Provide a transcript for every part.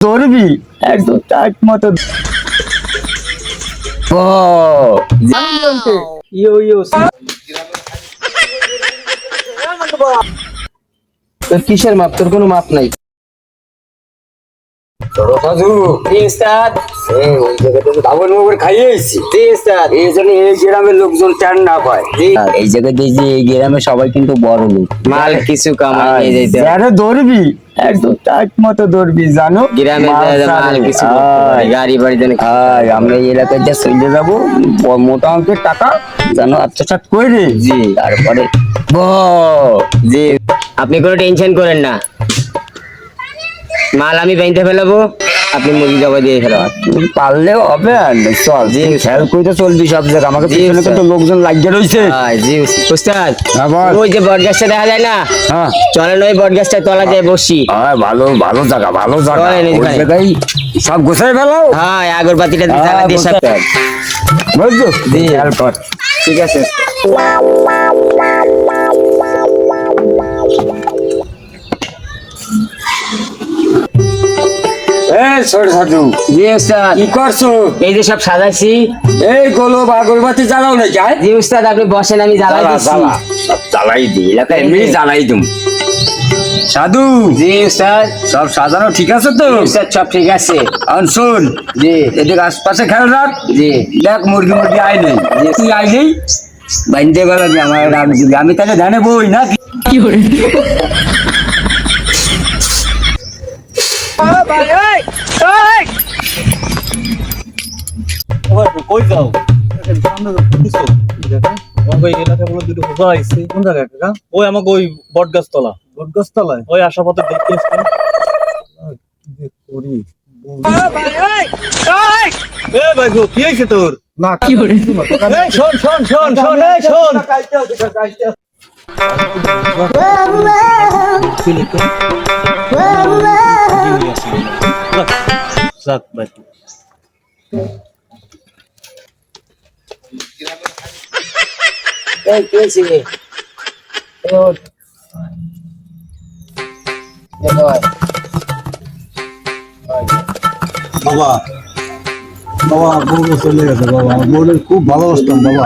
ধরবি? একদম টাইট মতো। ইয়ো ইয়ো। কিসের মাপ? তোর কোনো মাপ নাই। ছোট সাধু এই ওই জায়গাটা তো খাইয়ে এসেছি। এই জন্য এই গ্রামের লোকজন চান না পায়। এই জায়গায় দেখছি এই গ্রামে সবাই কিন্তু বড় লোক। মাল কিছু কামাই। যারা ধরবি একদম টাইট মতো ধরবি জানো? গ্রামে মাল যা- যা। কিছু গাড়ি বাড়ি দেন আয়, আমরা এই এলাকায় যা চলে যাব মোটা অঙ্কের টাকা জানো আত্মসাত করে জি। তারপরে ব জি। আপনি কোনো টেনশন করেন না। মাল আমি বাইতে ফেলাবো আপনি মুরগি জবাই দিয়ে ফেলাবো পারলে হবে আর চল। জি। খেয়াল করে চলবি সব জায়গা আমাকে পিছনে। কিন্তু লোকজন লাগিয়ে রয়েছে আয়, জি উস্তাদ। হ্যাঁ, ওই যে বট গাছটা দেখা যায় না? হ্যাঁ। চলেন ওই বট গাছটা তলা যায় বসি। আয়, ভালো ভালো জায়গা ভালো জায়গা। ওই জায়গায় সব গোছাই ফেলাও। হ্যাঁ আগরবাতিটা দিয়ে জ্বালা হ্যাঁ, দিয়ে সব বুঝছ? জি। কর। ঠিক আছে। ছোট সাধু। জি উস্তাদ কি করছ? এই যে সব সাজাইছি। এই গোলপ আগরবাতি জ্বালাও না যাই জি উস্তাদ আপনি বসেন আমি জ্বালাই দিচ্ছি। জ্বালাই দি এলাকা এমনি জ্বালাই দুম। সাধু। জি উস্তাদ সব সাজানো ঠিক আছে তো? উস্তাদ সব ঠিক আছে। আর শোন জি। এদিকে আশপাশে খেয়াল রাখ। জি। দেখ মুরগি মুরগি আই নেই। তুই আই নেই। বাইন্দে গেল আমার আমি তাহলে ধানে বই না জায়গায় কাকা ওই আমাকে ওই ওই আশা পথে দেখতে করি তোর না কি শোন শোন শোন শোন শোন যাক ভাই বাবা বাবা চলে গেছে, বাবা। খুব ভালোবাসতাম বাবা।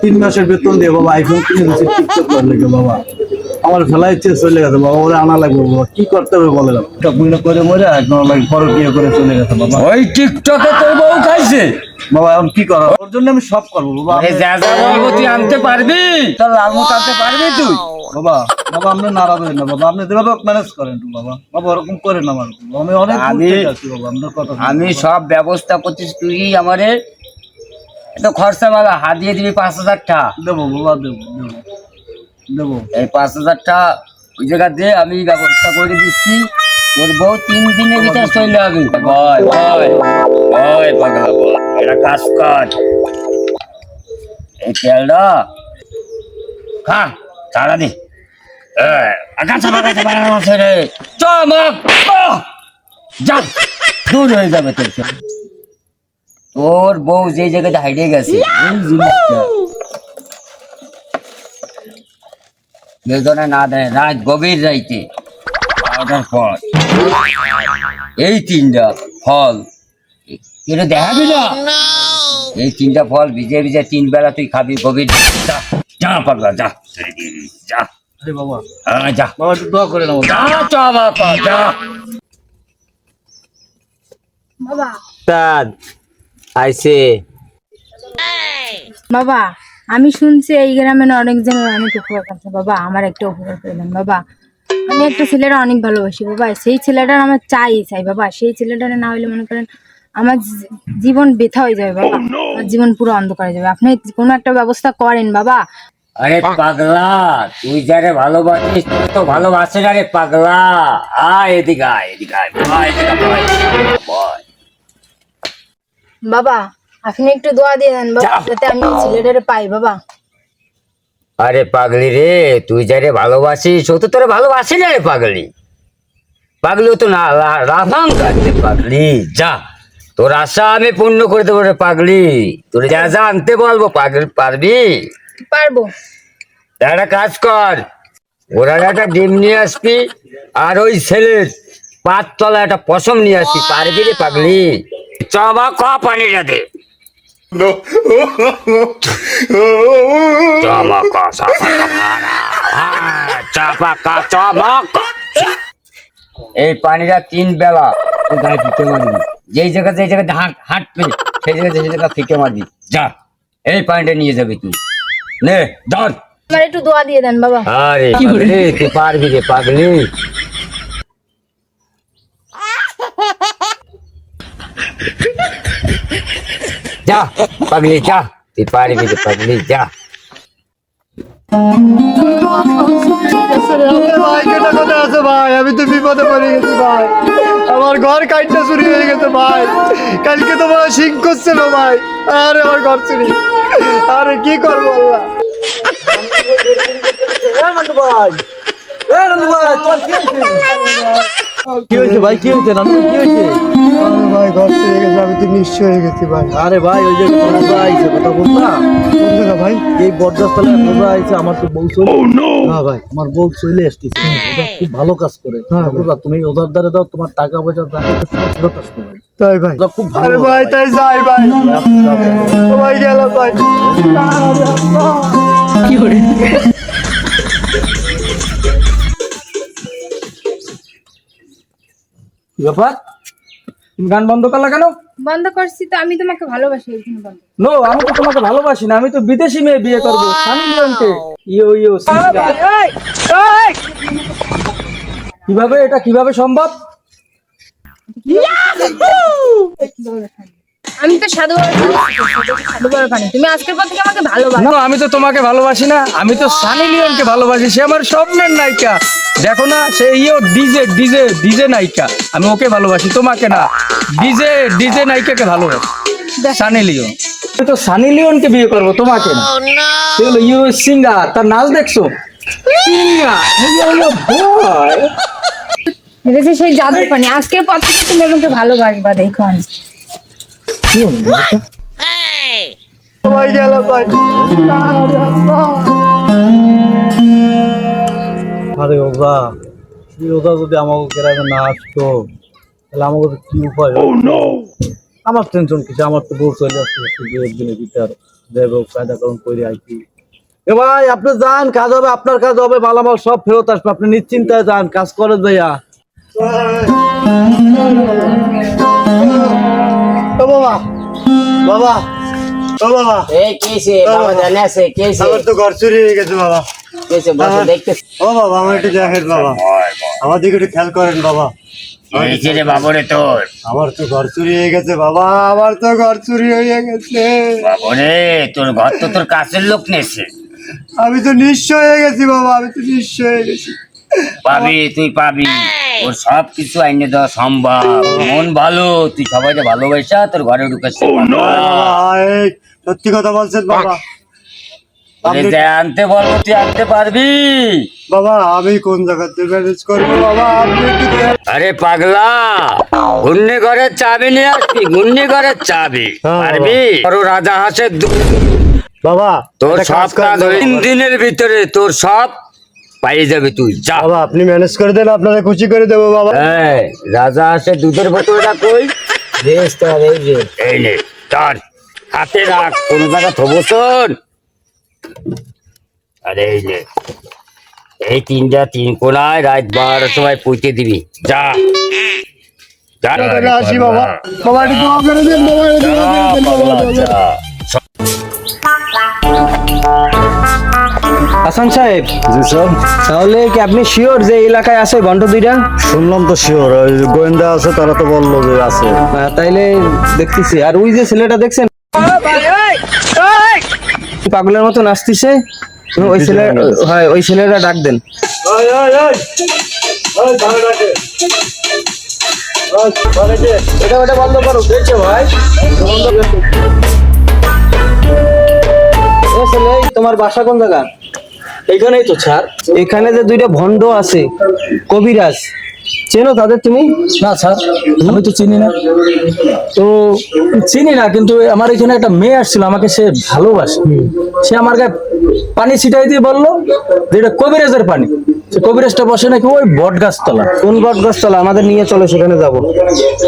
তিন মাসের বেতন দিয়ে, বাবা আইফোন কিনে দিচ্ছে টিকটক করলে, বাবা। আমার ফেলা ইচ্ছে চলে গেছে বাবা ওরা আনা লাগবে বাবা কি করতে হবে বলে টকগুলো করে মরে একদম লাগে পরকিয়া করে চলে গেছে বাবা। ওই টিকটকে তোর বউ খাইছে? বাবা এখন কি করো? ওর জন্য আমি সব করব বাবা। যা যা বলব তুই আনতে পারবি? তোর লালমুখ আনতে পারবি তুই? বাবা বাবা আপনি নারাজ হবেন না বাবা আপনি যেভাবে ম্যানেজ করেন বাবা। বাবা ওরকম করেন আমার আমি অনেক আমি- বাবা আপনার কথা আমি সব ব্যবস্থা করছিস তুই আমারে? তো খরচা মালা হাত দিয়ে দিবি পাঁচ হাজার টাকা দেবো বাবা দেবো দেবো। দেবো। এই পাঁচ হাজার টাকা ওই জায়গা দিয়ে আমি ব্যবস্থা করে দিচ্ছি। তোর বউ তিন দিনের ভিতরে চলে বয় এটা কাজ এই খা। তোর বউ যে জায়গাতে হাইডে গেছে এই বেদনা না দেয় রাত গভীর রাইতে বারোটার পর। এই তিনটা ফল এটা দেখাবি না? এই তিনটা ফল ভিজে ভিজে তিন বেলা তুই খাবি গভীর যা যা পাগলা যা যা। বাবা। হ্যাঁ যা। বাবা একটু দোয়া করে নাও যা চা বাবা যা। বাবা। উস্তাদ আইছে বাবা। আমি শুনছি এই গ্রামে না অনেকজনের অনেক উপকার করছে। বাবা আমার একটা উপকার করে দেন বাবা। আমি একটা ছেলেটা অনেক ভালোবাসি বাবা। সেই ছেলেটার আমার চাই চাই বাবা। সেই ছেলেটা না হলে মনে করেন আমার জীবন বেথা হয়ে যাবে বাবা। আমার জীবন পুরো অন্ধকার হয়ে যাবে। আপনি কোনো একটা ব্যবস্থা করেন বাবা। আরে পাগলা তুই যারে ভালোবাসিস তুই তো ভালোবাসে না রে পাগলা। আয় এদিকে আয় এদিকে আয়। বাবা আপনি একটু দোয়া দিয়ে দেন বাবা যাতে আমি ছেলেটারে পাই বাবা। আরে পাগলি রে তুই যারে ভালোবাসিস ও তো তোরে ভালোবাসি না রে পাগলি। পাগলি ও তো না রাফাং কাটতে পাগলি যা। তোর আশা আমি পূর্ণ করে দেবো রে পাগলি। তোর যা যা আনতে বলব পাগলি পারবি? পারব। একটা কাজ কর ওরা একটা ডিম নিয়ে আসবি আর ওই ছেলের পাঁচতলা একটা পশম নিয়ে আসি পারবি রে পাগলি। চবা ক পানিটা দে চমক চাপাকা চমক এই পানিটা তিন বেলা তুই গায়ে ফিকে মারবি? যেই জায়গা যেই জায়গাতে হাঁট হাঁটবি সেই জায়গা সেই জায়গা ফিকে মারবি। যা এই পানিটা নিয়ে যাবি তুই। নে ধর। একটু দোয়া দিয়ে দেন বাবা। আরে তুই পারবি রে পাগলি। যা পাগলি যা। তুই পারবি রে পাগলি যা। ভাই আছে ভাই আমি তো বিপদে পড়ে গেছি ভাই আমার ঘর কাইটটা চুরি হয়ে গেছে ভাই। কালকে তো বড় সিং করছিল ভাই। আরে আমার ঘর চুরি। আরে কি করব আল্লাহ? কি হয়েছে ভাই? কি হয়েছে? নানু কি হয়েছে? ভাই গেছে আমি তো নিশ্চয় হয়ে গেছি ভাই। আরে ভাই ওই যে খোঁজা আইছে কথা বল কোন ভাই। এই বরদাস্তলে খোঁজা আইছে আমার তো বউ চলে হ্যাঁ ভাই আমার বউ চলে আসতেছে। ওটা খুব ভালো কাজ করে। বুঝলা তুমি ওদের দ্বারা দাও তোমার টাকা পয়সা যা কিছু সব ফেরত তাই ভাই। খুব ভালো ভাই তাই যাই ভাই। ভাই গেল ভাই। ব্যাপার? গান বন্ধ করলা কেন? বন্ধ করছি তো আমি তোমাকে ভালোবাসি এই জন্য বন্ধ। নো আমি তো তোমাকে ভালোবাসি না আমি তো বিদেশি মেয়ে বিয়ে করব লিওনকে ইয়ো ইয়ো কীভাবে এটা কীভাবে সম্ভব? আমি তো সাধু তুমি আজকের পর থেকে আমাকে ভালোবাসো। না আমি তো তোমাকে ভালোবাসি না আমি তো সানি লিওনকে ভালোবাসি সে আমার স্বপ্নের নায়িকা। দেখো না সে ইয়ো ডিজে ডিজে ডিজে নায়িকা। আমি ওকে ভালোবাসি তোমাকে না। ডিজে ডিজে নায়িকাকে ভালোবাসি। Sunny Leone. আমি তো সানি লিওনকে বিয়ে করব তোমাকে না। ইউ সিঙ্গার তার নাচ দেখছ? সেই জাদুর পানি আজকের পর থেকে তুমি আমাকে ভালোবাসবা দেখো আমি। গেল ভাই আরে ওজা এই ওজা যদি আমাকে গ্রামে না আসতো তাহলে আমাকে তো কি উপায় আমার টেনশন কিছু আমার তো বউ চলে আসছে একটু দু একদিনের ভিতর দেব কায়দা করুন করে আইছি। এ ভাই আপনি যান কাজ হবে আপনার কাজ হবে মালামাল সব ফেরত আসবে আপনি নিশ্চিন্তায় যান কাজ করেন ভাইয়া। ও বাবা বাবা ও বাবা। এই কেসে বাবা। জানে আছে কেসে আমার তো ঘর চুরি হয়ে গেছে বাবা। কেসে বসে দেখতে ও বাবা আমার একটু দেখেন বাবা। আমার দিকে একটু খেয়াল করেন বাবা। হয়েছে রে বাবরে তোর। আমার তো ঘর চুরি হয়ে গেছে বাবা আমার তো ঘর চুরি হয়ে গেছে। বাবরে তোর ঘর তো তোর কাছের লোক নেছে। আমি তো নিঃস্ব হয়ে গেছি বাবা আমি তো নিঃস্ব হয়ে গেছি। পাবি তুই পাবি। ওর সব কিছু আইনে দেওয়া সম্ভব। মন ভালো তুই সবাইকে ভালোবাসা তোর ঘরে এই সত্যি কথা বলছেন বাবা। আনতে বলব তুই আনতে পারবি। বাবা আমি কোন জায়গাতে ম্যানেজ করব? বাবা আপনি আরে পাগলা ঘূর্ণি ঘরের চাবি নিয়ে আসবি ঘূর্ণি ঘরের চাবি হ্যাঁ, পারবি? রাজা হাসের বাবা তোর সব কাজ। তিন দিনের ভিতরে তোর সব পাইয়ে যাবে তুই যা। বাবা আপনি ম্যানেজ করে দেন আপনারা খুশি করে দেবো বাবা। এই, রাজা হাসের দুধের বোতলটা কই বেশ তো আর এই যে। এই নে ধর হাতে রাখ কোন জায়গা থবো শোন। আরে এই নে এই তিনটা তিন কোনায় রাত বারোটার সময় পৌঁছে দিবি। যা। সাহেব তাহলে কি আপনি শিওর যে এলাকায় আছে ঘন্ট দুইটা? শুনলাম তো শিওর ওই গোয়েন্দা আছে তারা তো বলল যে আছে। তাইলে দেখতেছি। আর ওই যে ছেলেটা দেখছেন? পাগলের মতো নাচতিছে ওই ছেলে হয় ওই ছেলেটা ডাক দেন। এটা ওটা বন্ধ করো দেখছ ভাই? তোমার বাসা কোন জায়গা? এখানেই তো ছাড়। এখানে যে দুইটা ভন্ড আছে কবিরাজ। চেনো তাদের তুমি? না স্যার আমি তো চিনি না। তো চিনি না কিন্তু আমার এখানে একটা মেয়ে আসছিল আমাকে সে ভালোবাসে। সে আমার গায়ে পানি ছিটাই দিয়ে বলল যে এটা কবিরাজের পানি। কবিরাজটা বসে নাকি ওই বট গাছতলা কোন বট গাছতলা আমাদের নিয়ে চলো সেখানে যাব।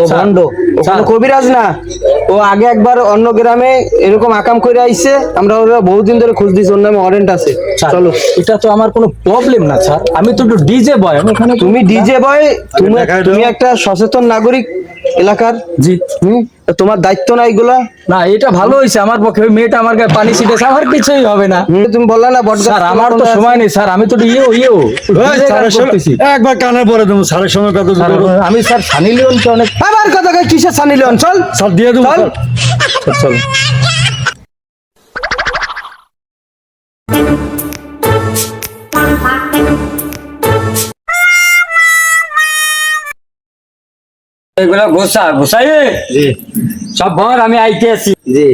ও ভণ্ড ও কোনো কবিরাজ না। ও আগে একবার অন্য গ্রামে এরকম আকাম করে আইছে। আমরা ওরা বহুদিন ধরে খোঁজ দিছি ওর নামে ওয়ারেন্ট আছে। চলো। এটা তো আমার কোনো প্রবলেম না স্যার। আমি তো একটু ডিজে বয় আমি এখানে তুমি ডিজে বয় তুমি তুমি একটা সচেতন নাগরিক এলাকার। জি। হুম? তোমার দায়িত্ব না এগুলা? না এটা ভালো হয়েছে আমার পক্ষে। ওই মেয়েটা আমার গায়ে পানি ছিটেছে আমার কিছুই হবে না। তুমি বললা না বট স্যার আমার তো সময় নেই স্যার আমি তো ইয়ে ইয়েও। ইয়েও একবার কানে পরে তুমি স্যারের সঙ্গে কত স্যার, আমি স্যার সানি লিওনকে অনেক আমার কথা কই কিসের সানি লিওন? চল। স্যার দিয়ে দেবো চল চল। এগুলো ঘোষা ঘোষাই সব ভর আমি আইতে আছি। জি।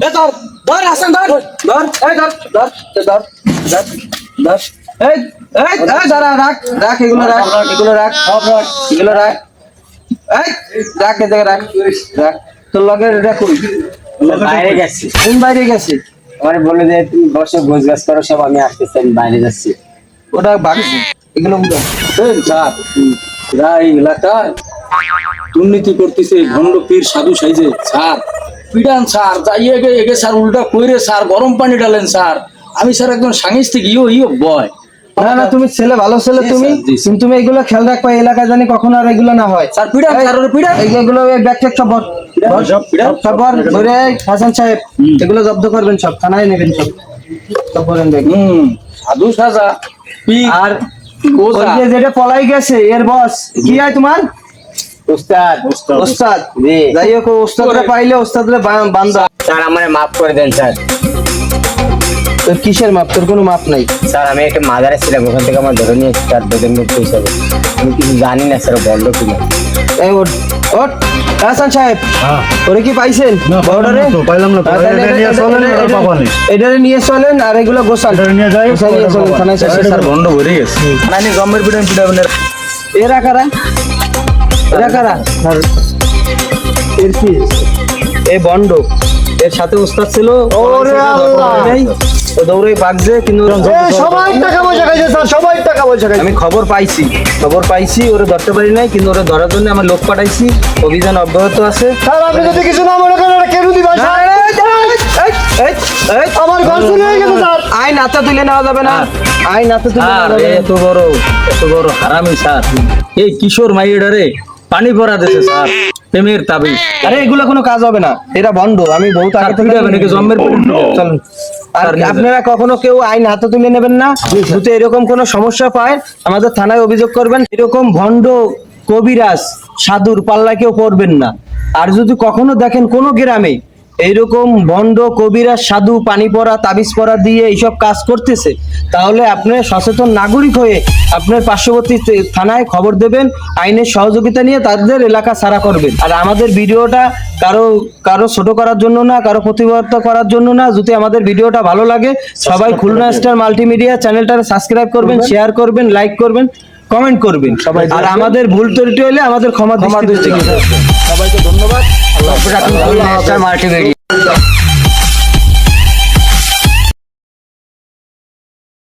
ধর ধর হাসান ধর। ধর এই ধর ধর ধর ধর ধর। এই এই এই রাখ রাখ এগুলো রাখ এগুলো রাখ সব রাখ এগুলো রাখ। এই রাখ রাখ রাখ। তোর লগে এটা কই? বাইরে গেছি। কোন বাইরে গেছে? আমার বলে যে তুমি বসে গোছ গাছ করো সব আমি আসতেছি আমি বাইরে যাচ্ছি। ওটা এগুলো স্যার এলাকায় দুর্নীতি করতেছে ভণ্ড পীর সাধু সাইজে। স্যার পিডান স্যার এগে এগে স্যার উল্টা কইরে স্যার গরম পানি ডালেন স্যার। আমি স্যার ইও ইও বয়। না না তুমি ছেলে ভালো ছেলে তুমি। কিন্তু তুমি এগুলো খেয়াল রাখবা এলাকায় জানি কখনো আর এগুলো না হয়। স্যার পিডান স্যার ওরে পিডান। এগুলো ব্যাগ ট্যাগ সব ধরে হাসান সাহেব এগুলো জব্দ করবেন সব থানায় নেবেন সব। সব বলেন দেখ। হুম সাধু সাজা। আর যেটা পলাই গেছে এর বস। কি হয় তোমার? উস্তাদ ওস্তাদ। যাই হোক ওস্তাদরা পাইলে ওস্তাদরা বান্দা। স্যার আমার মাফ করে দেন স্যার। তোর কিসের মাপ? তোর কোনো মাপ নাই। স্যার আমি একটা মাদারে ছিলাম ওখান থেকে আমার ধরে নিয়ে স্যার বেতন মুক্ত হিসাবে আমি কিছু জানি না স্যার বন্ধ কিনা। ওট ওট হাসান সাহেব হ্যাঁ। ওরে কি পাইছেন? না, বর্ডারে? পাইলাম না তো। এটা নিয়ে চলেন, আর পাবা নেই। এটারে নিয়ে চলেন আর এগুলো গোসাল নিয়ে যাই, গোসাল নিয়ে চলেন পাবা। থানায় স্যার ভণ্ড ভরে গেছে। নানি গমের পিডান পিডাবেন এরা। কারা? এরা কারা? এর কি? এ বন্ড। এর সাথে ওস্তাদ ছিল। ওরে আল্লাহ! ও দৌড়ে বাগছে কিন্তু সবাই টাকা পয়সা খাইছে স্যার সবাই টাকা পয়সা খাইছে। আমি খবর পাইছি খবর পাইছি ওরে ধরতে পারি নাই কিন্তু ওরে ধরার জন্য আমার লোক পাঠাইছি অভিযান অব্যাহত আছে। স্যার আপনি যদি কিছু না মনে করেন কেন আমার ঘর চলে গেছে স্যার। আইন হাতে তুলে নেওয়া যাবে না। আইন হাতে তুলে এত বড় এত বড় হারামি স্যার। এই কিশোর মাইয়েডারে পানি ভরা দিছে স্যার। প্রেমের তাবিজ। আরে এগুলো কোনো কাজ হবে না। এটা বন্ধ। আমি বহুত আগে থেকে হবে নাকি? জন্মের পিটাবেন? চলুন। আর। আপনারা কখনো কেউ আইন হাতে তুলে নেবেন না? যদি এরকম কোনো সমস্যা পায় আমাদের থানায় অভিযোগ করবেন। এরকম ভণ্ড কবিরাজ সাধুর পাল্লা কেউ পড়বেন না। আর যদি কখনো দেখেন কোনো গ্রামে এইরকম ভণ্ড কবিরাজ সাধু পানি পড়া তাবিজ পড়া দিয়ে এইসব কাজ করতেছে তাহলে আপনি সচেতন নাগরিক হয়ে আপনার পার্শ্ববর্তী থানায় খবর দেবেন আইনের সহযোগিতা নিয়ে তাদের এলাকা সারা করবেন। আর আমাদের ভিডিওটা কারও কারও ছোট করার জন্য না কারও প্রতিবাদ করার জন্য না যদি আমাদের ভিডিওটা ভালো লাগে সবাই খুলনা স্টার মাল্টিমিডিয়া চ্যানেলটা সাবস্ক্রাইব করবেন শেয়ার করবেন লাইক করবেন কমেন্ট করবেন। সবাই আর আমাদের ভুল ত্রুটি হলে আমাদের ক্ষমা ক্ষমা দৃষ্টি সবাইকে ধন্যবাদ। মাল্টিমিডিয়া